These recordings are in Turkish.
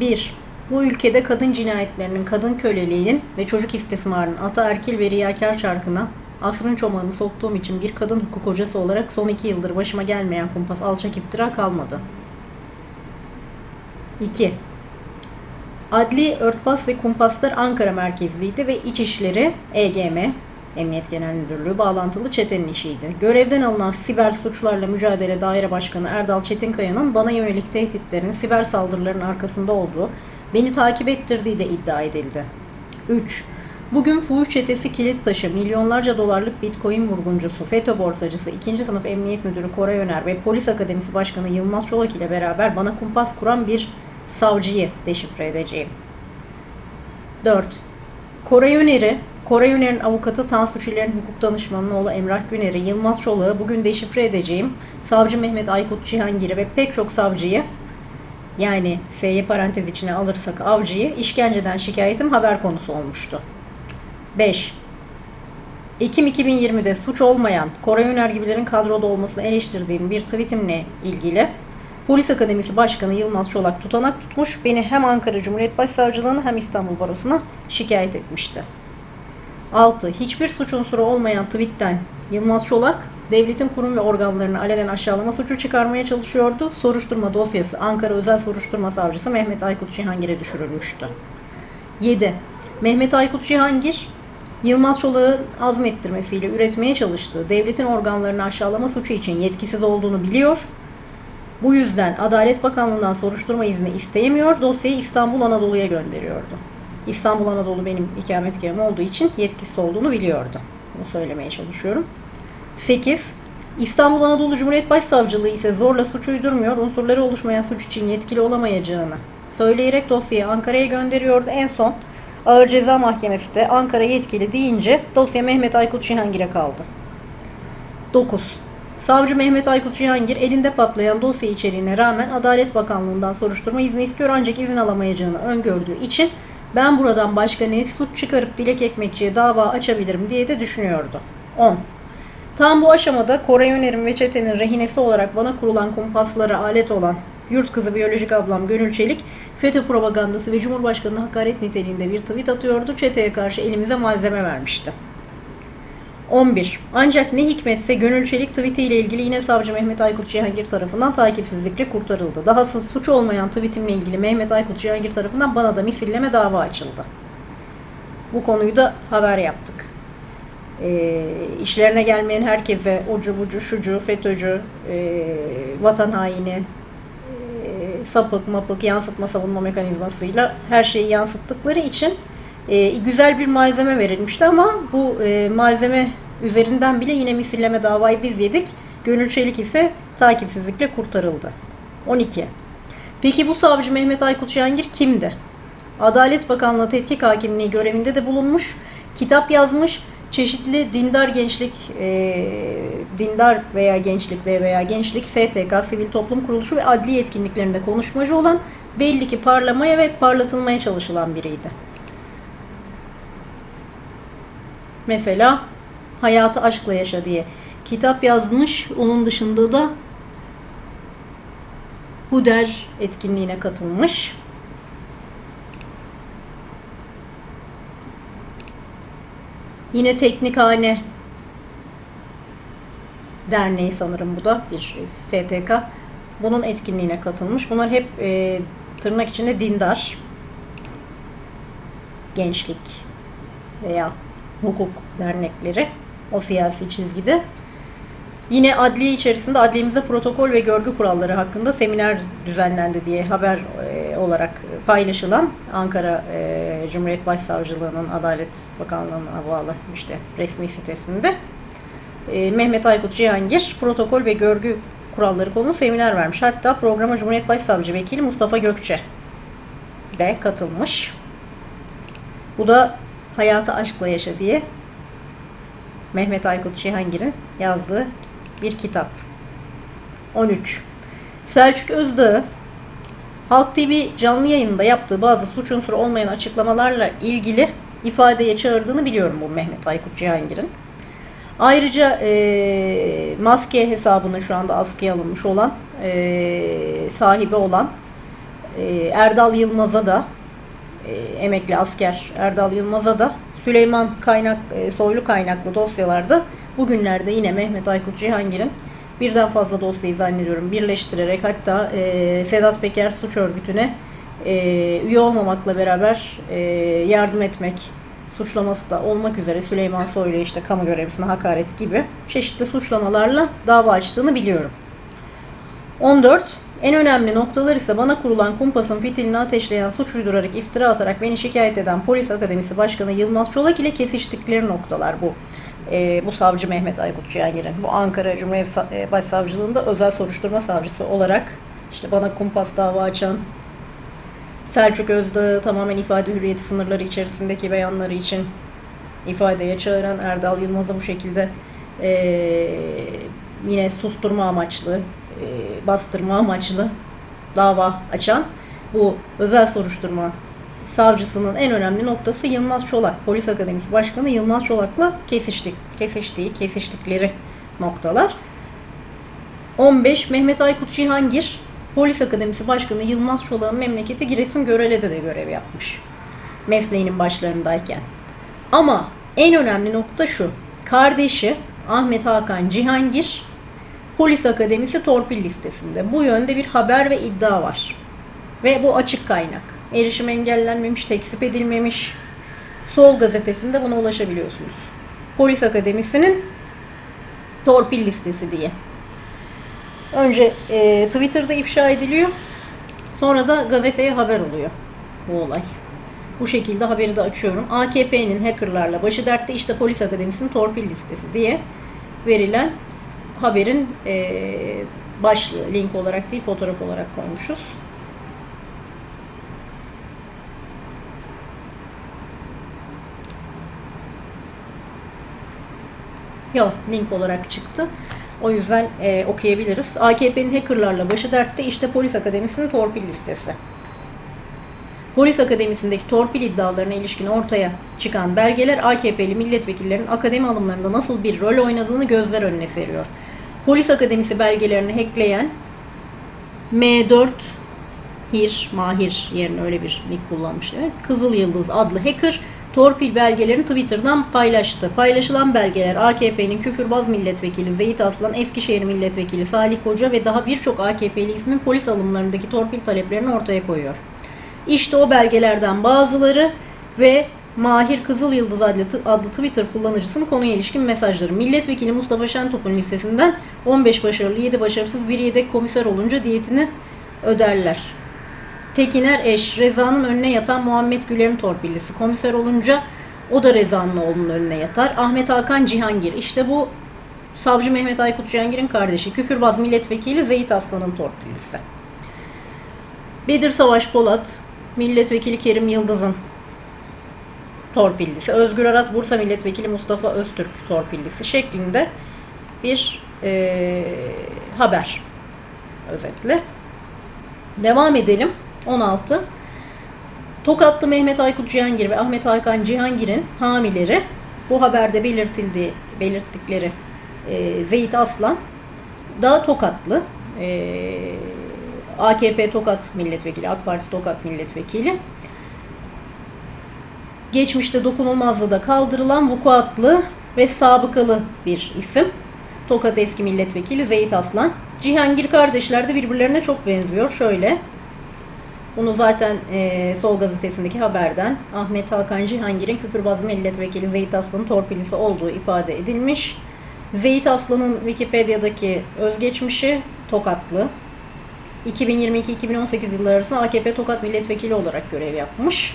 1. Bu ülkede kadın cinayetlerinin, kadın köleliğinin ve çocuk istismarının ataerkil ve riyakar çarkına asrın çomağını soktuğum için bir kadın hukuk hocası olarak son iki yıldır başıma gelmeyen kumpas alçak iftira kalmadı. 2. Adli örtbas ve kumpaslar Ankara merkezliydi ve İçişleri EGM, Emniyet Genel Müdürlüğü bağlantılı çetenin işiydi. Görevden alınan siber suçlarla mücadele daire başkanı Erdal Çetinkaya'nın bana yönelik tehditlerin, siber saldırıların arkasında olduğu, beni takip ettirdiği de iddia edildi. 3. Bugün fuhuş çetesi kilit taşı, milyonlarca dolarlık bitcoin vurguncusu, FETÖ borsacısı, 2. sınıf emniyet müdürü Koray Öner ve polis akademisi başkanı Yılmaz Çolak ile beraber bana kumpas kuran bir savcıyı deşifre edeceğim. 4. Koray Öner'i, Koray Öner'in avukatı Tansu Çiller'in hukuk danışmanının oğlu Emrah Güner'i, Yılmaz Çolak'ı bugün deşifre edeceğim. Savcı Mehmet Aykut Cihangir'i ve pek çok savcıyı yani F'ye parantez içine alırsak avcıyı işkenceden şikayetim haber konusu olmuştu. 5. Ekim 2020'de suç olmayan Koray Öner gibilerin kadroda olmasını eleştirdiğim bir tweetimle ilgili Polis Akademisi Başkanı Yılmaz Çolak tutanak tutmuş, beni hem Ankara Cumhuriyet Başsavcılığına hem İstanbul Barosu'na şikayet etmişti. 6. Hiçbir suç unsuru olmayan tweetten Yılmaz Çolak, devletin kurum ve organlarını alenen aşağılama suçu çıkarmaya çalışıyordu. Soruşturma dosyası Ankara Özel Soruşturma Savcısı Mehmet Aykut Cihangir'e düşürülmüştü. 7. Mehmet Aykut Cihangir, Yılmaz Çolak'ın azmettirmesiyle üretmeye çalıştığı devletin organlarını aşağılama suçu için yetkisiz olduğunu biliyor. Bu yüzden Adalet Bakanlığı'ndan soruşturma izni isteyemiyor, dosyayı İstanbul Anadolu'ya gönderiyordu. İstanbul Anadolu benim ikametgahım olduğu için yetkisi olduğunu biliyordu. Bunu söylemeye çalışıyorum. 8. İstanbul Anadolu Cumhuriyet Başsavcılığı ise zorla suç uydurmuyor, unsurları oluşmayan suç için yetkili olamayacağını söyleyerek dosyayı Ankara'ya gönderiyordu. En son Ağır Ceza Mahkemesi de Ankara yetkili deyince dosya Mehmet Aykut Cihangir'e kaldı. 9. Savcı Mehmet Aykut Cihangir elinde patlayan dosya içeriğine rağmen Adalet Bakanlığı'ndan soruşturma izni istiyor ancak izin alamayacağını öngördüğü için ben buradan başka ne suç çıkarıp Dilek Ekmekçi'ye dava açabilirim diye de düşünüyordu. 10. Tam bu aşamada Koray Öner'in ve çetenin rehinesi olarak bana kurulan kumpaslara alet olan yurt kızı biyolojik ablam Gönül Çelik, FETÖ propagandası ve Cumhurbaşkanı'na hakaret niteliğinde bir tweet atıyordu. Çeteye karşı elimize malzeme vermişti. 11. Ancak ne hikmetse Gönül Çelik tweeti ile ilgili yine savcı Mehmet Aykut Cihangir tarafından takipsizlikle kurtarıldı. Dahası suç olmayan tweetimle ilgili Mehmet Aykut Cihangir tarafından bana da misilleme dava açıldı. Bu konuyu da haber yaptık. E, işlerine gelmeyen herkese ucu bucu şucu FETÖ'cü, e, vatan haini, e, sapık mapık yansıtma savunma mekanizmasıyla her şeyi yansıttıkları için e, güzel bir malzeme verilmişti ama bu e, malzeme üzerinden bile yine misilleme davayı biz yedik. Gönül Çelik ise takipsizlikle kurtarıldı. 12. Peki bu savcı Mehmet Aykut Cihangir kimdi? Adalet Bakanlığı Tetkik Hakimliği görevinde de bulunmuş, kitap yazmış, çeşitli dindar gençlik, e, dindar veya gençlik ve veya gençlik, STK, sivil toplum kuruluşu ve adli yetkinliklerinde konuşmacı olan belli ki parlamaya ve parlatılmaya çalışılan biriydi. Mesela Hayatı Aşkla Yaşa diye kitap yazmış. Onun dışında da Huder etkinliğine katılmış. Yine Teknikhane Derneği sanırım bu da bir STK. Bunun etkinliğine katılmış. Bunlar hep e, tırnak içinde dindar gençlik veya hukuk dernekleri o siyasi çizgide. Yine adliye içerisinde adliyemizde protokol ve görgü kuralları hakkında seminer düzenlendi diye haber e, olarak paylaşılan Ankara e, Cumhuriyet Başsavcılığı'nın Adalet Bakanlığı'na bağlı işte resmi sitesinde e, Mehmet Aykut Cihangir protokol ve görgü kuralları konu seminer vermiş. Hatta programa Cumhuriyet Başsavcı Vekili Mustafa Gökçe de katılmış. Bu da Hayatı Aşkla Yaşa diye Mehmet Aykut Cihangir'in yazdığı bir kitap. 13. Selçuk Özdağ Halk TV canlı yayında yaptığı bazı suç unsuru olmayan açıklamalarla ilgili ifadeye çağırdığını biliyorum bu Mehmet Aykut Cihangir'in. Ayrıca e, maske hesabının şu anda askıya alınmış olan e, sahibi olan e, Erdal Yılmaz'a da emekli asker Erdal Yılmaz'a da Süleyman kaynak e, soylu kaynaklı dosyalarda bugünlerde yine Mehmet Aykut Cihangir'in birden fazla dosyayı zannediyorum birleştirerek hatta e, Sedat Peker suç örgütüne e, üye olmamakla beraber e, yardım etmek suçlaması da olmak üzere Süleyman Soylu işte kamu görevlisine hakaret gibi çeşitli suçlamalarla dava açtığını biliyorum. 14. En önemli noktalar ise bana kurulan kumpasın fitilini ateşleyen suç uydurarak iftira atarak beni şikayet eden Polis Akademisi Başkanı Yılmaz Çolak ile kesiştikleri noktalar bu. Ee, bu savcı Mehmet Aykut Cihangir'in bu Ankara Cumhuriyet e, Başsavcılığında özel soruşturma savcısı olarak işte bana kumpas dava açan Selçuk Özdağ'ı tamamen ifade hürriyeti sınırları içerisindeki beyanları için ifadeye çağıran Erdal Yılmaz'a bu şekilde eee, yine susturma amaçlı, eee, bastırma amaçlı dava açan bu özel soruşturma savcısının en önemli noktası Yılmaz Çolak. Polis Akademisi Başkanı Yılmaz Çolak'la kesiştik, kesiştiği, kesiştikleri noktalar. 15 Mehmet Aykut Cihangir Polis Akademisi Başkanı Yılmaz Çolak'ın memleketi Giresun Görele'de de görev yapmış. Mesleğinin başlarındayken. Ama en önemli nokta şu. Kardeşi Ahmet Hakan Cihangir Polis Akademisi torpil listesinde. Bu yönde bir haber ve iddia var. Ve bu açık kaynak. Erişim engellenmemiş, tekzip edilmemiş. Sol gazetesinde buna ulaşabiliyorsunuz. Polis Akademisi'nin torpil listesi diye. Önce e, Twitter'da ifşa ediliyor. Sonra da gazeteye haber oluyor bu olay. Bu şekilde haberi de açıyorum. AKP'nin hackerlarla başı dertte işte polis akademisinin torpil listesi diye verilen haberin e, başlığı link olarak değil fotoğraf olarak koymuşuz. Yok link olarak çıktı. O yüzden e, okuyabiliriz. AKP'nin hackerlarla başı dertte işte polis akademisinin torpil listesi. Polis Akademisi'ndeki torpil iddialarına ilişkin ortaya çıkan belgeler AKP'li milletvekillerinin akademi alımlarında nasıl bir rol oynadığını gözler önüne seriyor. Polis Akademisi belgelerini hackleyen M4 Hir, Mahir yerine öyle bir nick kullanmış mi? Kızıl Yıldız adlı hacker torpil belgelerini Twitter'dan paylaştı. Paylaşılan belgeler AKP'nin küfürbaz milletvekili Zeyit Aslan, Eskişehir milletvekili Salih Koca ve daha birçok AKP'li ismin polis alımlarındaki torpil taleplerini ortaya koyuyor. İşte o belgelerden bazıları ve Mahir Kızıl Yıldız adlı, Twitter kullanıcısının konuya ilişkin mesajları. Milletvekili Mustafa Şentop'un listesinden 15 başarılı, 7 başarısız, bir yedek komiser olunca diyetini öderler. Tekiner eş, Reza'nın önüne yatan Muhammed Güler'in torpillisi. Komiser olunca o da Reza'nın oğlunun önüne yatar. Ahmet Hakan Cihangir. İşte bu Savcı Mehmet Aykut Cihangir'in kardeşi. Küfürbaz milletvekili Zeyit Aslan'ın torpillisi. Bedir Savaş Polat, Milletvekili Kerim Yıldız'ın torpillisi. Özgür Arat Bursa Milletvekili Mustafa Öztürk torpillisi şeklinde bir e, haber özetle. Devam edelim. 16. Tokatlı Mehmet Aykut Cihangir ve Ahmet Hakan Cihangir'in hamileri bu haberde belirtildiği belirttikleri e, Zeyt Aslan da Tokatlı. E, AKP Tokat Milletvekili, AK Parti Tokat Milletvekili. Geçmişte dokunulmazlığı kaldırılan vukuatlı ve sabıkalı bir isim. Tokat eski milletvekili Zeyt Aslan. Cihangir kardeşler de birbirlerine çok benziyor. Şöyle. Bunu zaten e, Sol gazetesindeki haberden Ahmet Hakan Cihangir'in küfürbaz milletvekili Zeyt Aslan'ın torpilisi olduğu ifade edilmiş. Zeyt Aslan'ın Wikipedia'daki özgeçmişi Tokatlı. 2022-2018 yılları arasında AKP Tokat milletvekili olarak görev yapmış.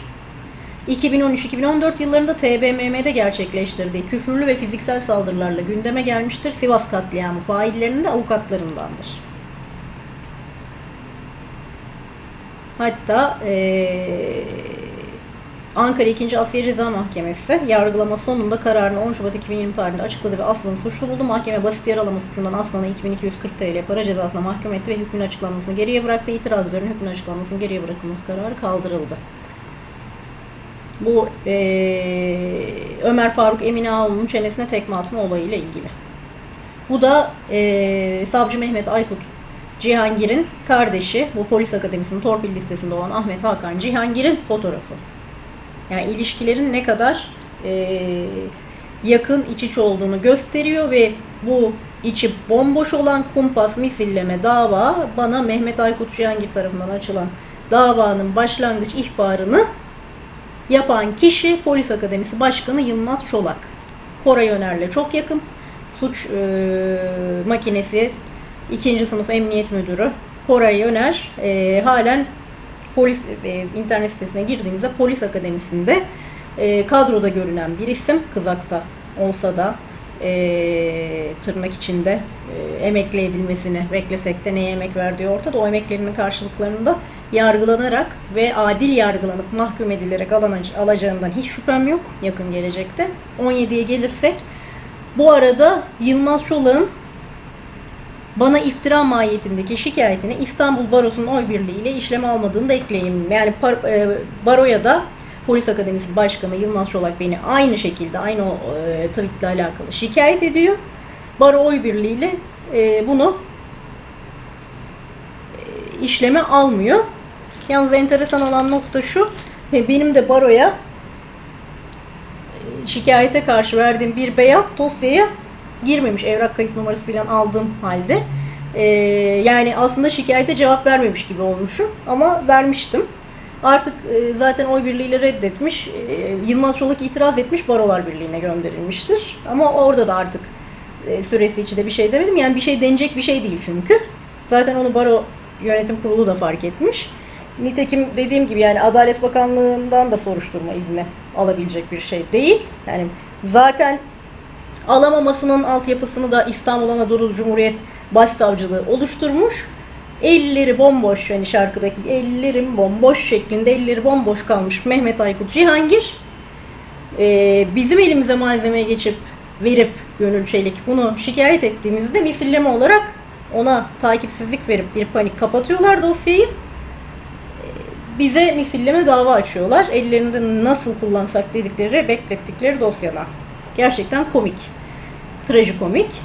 2013-2014 yıllarında TBMM'de gerçekleştirdiği küfürlü ve fiziksel saldırılarla gündeme gelmiştir. Sivas katliamı faillerinin de avukatlarındandır. Hatta eee, Ankara 2. Asliye Ceza Mahkemesi yargılama sonunda kararını 10 Şubat 2020 tarihinde açıkladı ve Aslan'ı suçlu buldu. Mahkeme basit yaralama suçundan Aslan'a 2240 TL para cezasına mahkum etti ve hükmün açıklanmasını geriye bıraktı. İtiraz eden hükmün açıklanmasının geriye bırakılması kararı kaldırıldı. Bu eee, Ömer Faruk Emine Ağoğlu'nun çenesine tekme atma olayıyla ilgili. Bu da eee, Savcı Mehmet Aykut Cihangir'in kardeşi, bu polis akademisinin torpil listesinde olan Ahmet Hakan Cihangir'in fotoğrafı. Yani ilişkilerin ne kadar eee, yakın iç içe olduğunu gösteriyor ve bu içi bomboş olan kumpas misilleme dava bana Mehmet Aykut Cihangir tarafından açılan davanın başlangıç ihbarını yapan kişi Polis Akademisi Başkanı Yılmaz Çolak. Koray Öner'le çok yakın. Suç eee, makinesi 2. sınıf emniyet müdürü Koray Öner eee, halen polis e, internet sitesine girdiğinizde polis akademisinde e, kadroda görünen bir isim kızakta olsa da e, tırnak içinde e, emekli edilmesini beklesek de neye emek verdiği ortada. O emeklerinin karşılıklarında yargılanarak ve adil yargılanıp mahkum edilerek alacağından hiç şüphem yok yakın gelecekte. 17'ye gelirsek bu arada Yılmaz Çolak'ın bana iftira mahiyetindeki şikayetini İstanbul Barosu'nun oy birliğiyle işleme almadığını da ekleyeyim. Yani e, Baro'ya da Polis Akademisi Başkanı Yılmaz Çolak beni aynı şekilde aynı o e, tweetle alakalı şikayet ediyor. Baro oy birliğiyle e, bunu e, işleme almıyor. Yalnız enteresan olan nokta şu. ve Benim de baroya e, şikayete karşı verdiğim bir beyan dosyaya girmemiş. Evrak kayıt numarası falan aldığım halde. Ee, yani aslında şikayete cevap vermemiş gibi olmuşum ama vermiştim. Artık e, zaten oy birliğiyle reddetmiş. E, Yılmaz Çolak itiraz etmiş. Barolar Birliği'ne gönderilmiştir. Ama orada da artık e, süresi içinde bir şey demedim. Yani bir şey denecek bir şey değil çünkü. Zaten onu baro yönetim kurulu da fark etmiş. Nitekim dediğim gibi yani Adalet Bakanlığı'ndan da soruşturma izni alabilecek bir şey değil. Yani zaten alamamasının altyapısını da İstanbul Anadolu Cumhuriyet Başsavcılığı oluşturmuş. Elleri bomboş hani şarkıdaki ellerim bomboş şeklinde elleri bomboş kalmış Mehmet Aykut Cihangir ee, bizim elimize malzeme geçip verip Gönül Çelik bunu şikayet ettiğimizde misilleme olarak ona takipsizlik verip bir panik kapatıyorlar dosyayı. Bize misilleme dava açıyorlar. Ellerinde nasıl kullansak dedikleri, beklettikleri dosyadan. Gerçekten komik. Trajikomik.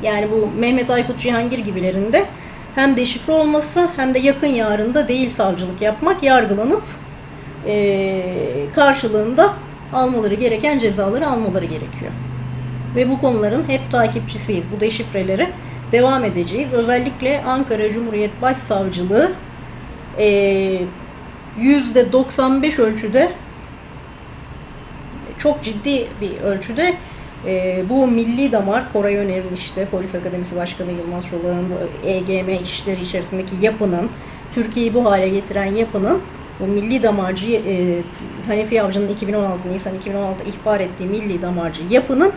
Yani bu Mehmet Aykut Cihangir gibilerinde hem deşifre olması hem de yakın yarında değil savcılık yapmak, yargılanıp eee, karşılığında almaları gereken cezaları almaları gerekiyor. Ve bu konuların hep takipçisiyiz. Bu deşifrelere devam edeceğiz. Özellikle Ankara Cumhuriyet Başsavcılığı eee %95 ölçüde çok ciddi bir ölçüde e, bu milli damar Koray Öner'in işte Polis Akademisi Başkanı Yılmaz Çolak'ın EGM işleri içerisindeki yapının Türkiye'yi bu hale getiren yapının bu milli damarcı e, Hanefi Avcı'nın 2016 Nisan 2016 ihbar ettiği milli damarcı yapının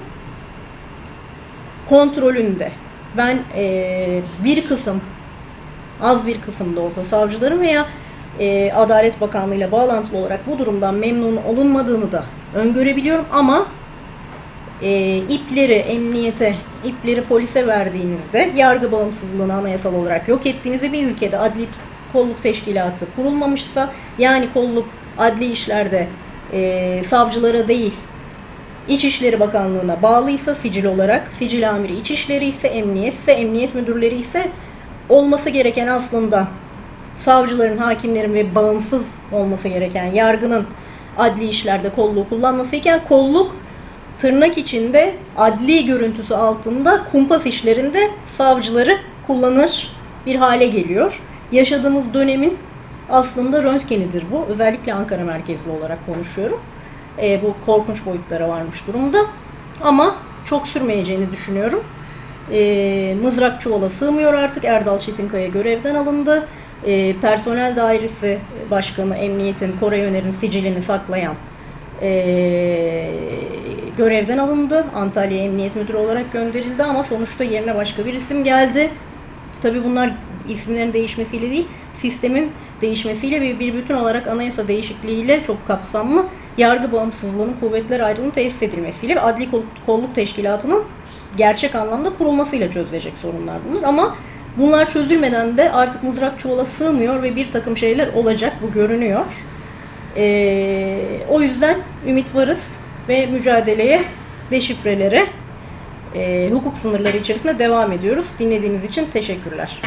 kontrolünde. Ben e, bir kısım az bir kısım da olsa savcıların veya e, Adalet Bakanlığı ile bağlantılı olarak bu durumdan memnun olunmadığını da öngörebiliyorum. Ama e, ipleri emniyete, ipleri polise verdiğinizde yargı bağımsızlığını anayasal olarak yok ettiğinizde bir ülkede adli kolluk teşkilatı kurulmamışsa yani kolluk adli işlerde e, savcılara değil İçişleri Bakanlığı'na bağlıysa sicil olarak, sicil amiri İçişleri ise emniyetse, emniyet müdürleri ise olması gereken aslında savcıların, hakimlerin ve bağımsız olması gereken yargının adli işlerde kolluğu kullanması iken kolluk tırnak içinde adli görüntüsü altında kumpas işlerinde savcıları kullanır bir hale geliyor. Yaşadığımız dönemin aslında röntgenidir bu. Özellikle Ankara merkezli olarak konuşuyorum. E, bu korkunç boyutlara varmış durumda. Ama çok sürmeyeceğini düşünüyorum. E, mızrak çuvala sığmıyor artık. Erdal Çetinkaya görevden alındı. E, personel dairesi başkanı emniyetin Koray Öner'in sicilini saklayan e, görevden alındı. Antalya Emniyet Müdürü olarak gönderildi ama sonuçta yerine başka bir isim geldi. Tabii bunlar isimlerin değişmesiyle değil, sistemin değişmesiyle ve bir bütün olarak anayasa değişikliğiyle çok kapsamlı yargı bağımsızlığının kuvvetler ayrılığının tesis edilmesiyle ve adli kol- kolluk teşkilatının gerçek anlamda kurulmasıyla çözülecek sorunlar bunlar. Ama bunlar çözülmeden de artık mızrak çuvala sığmıyor ve bir takım şeyler olacak bu görünüyor. Ee, o yüzden ümit varız ve mücadeleye, deşifrelere, e, hukuk sınırları içerisinde devam ediyoruz. Dinlediğiniz için teşekkürler.